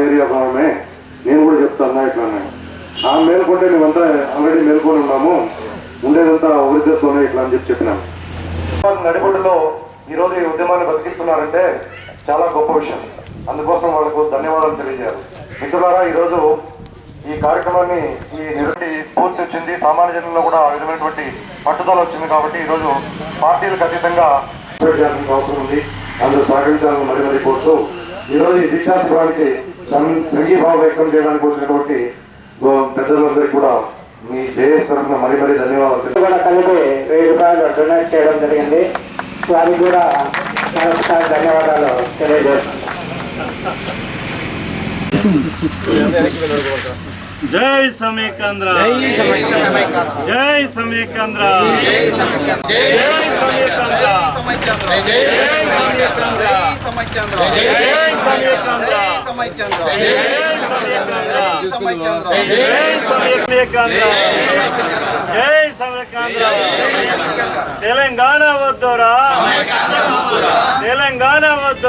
Area భాగమే. నేను కూడా చెప్తాను ఇట్లా ఆ మేల్కొంటే మేమంతా ఆల్రెడీ మేల్కొని ఉన్నాము. ఉండేదంతా ఒకరిద్దరితోనే ఇట్లా అని చెప్పి చెప్పినాను నడిబొడ్డులో ఈరోజు ఈ ఉద్యమాన్ని బతికిస్తున్నారంటే చాలా గొప్ప విషయం. అందుకోసం వాళ్ళకు ధన్యవాదాలు తెలియజేయాలి. మిత్రులారా ఈరోజు ఈ కార్యక్రమాన్ని ఈ నిరుటి స్ఫూర్తి వచ్చింది. సామాన్య జనంలో కూడా ఆ విధమైనటువంటి పట్టుదల వచ్చింది కాబట్టి ఈరోజు పార్టీలకు అతీతంగా అవసరం ఉంది. అందరూ సహకరించాలని మరి మరి కోరుతూ ఈరోజు ఈ దీక్షా శిబిరానికి సంఘీభావం వ్యక్తం చేయడానికి వచ్చినటువంటి పెద్దలందరికీ కూడా మీ జేఎస్ తరఫున మరీ మరీ ధన్యవాదాలు కూడా కలిపి వెయ్యి రూపాయలు డొనేట్ చేయడం జరిగింది. వారికి కూడా మరొకసారి ధన్యవాదాలు తెలియజేస్తున్నాను. జై సమీకంద్ర జై సమీకంద్ర జై సమీకంద్ర జై సమీకంద్ర తెలంగాణ వద్దురా తెలంగాణ వద్దు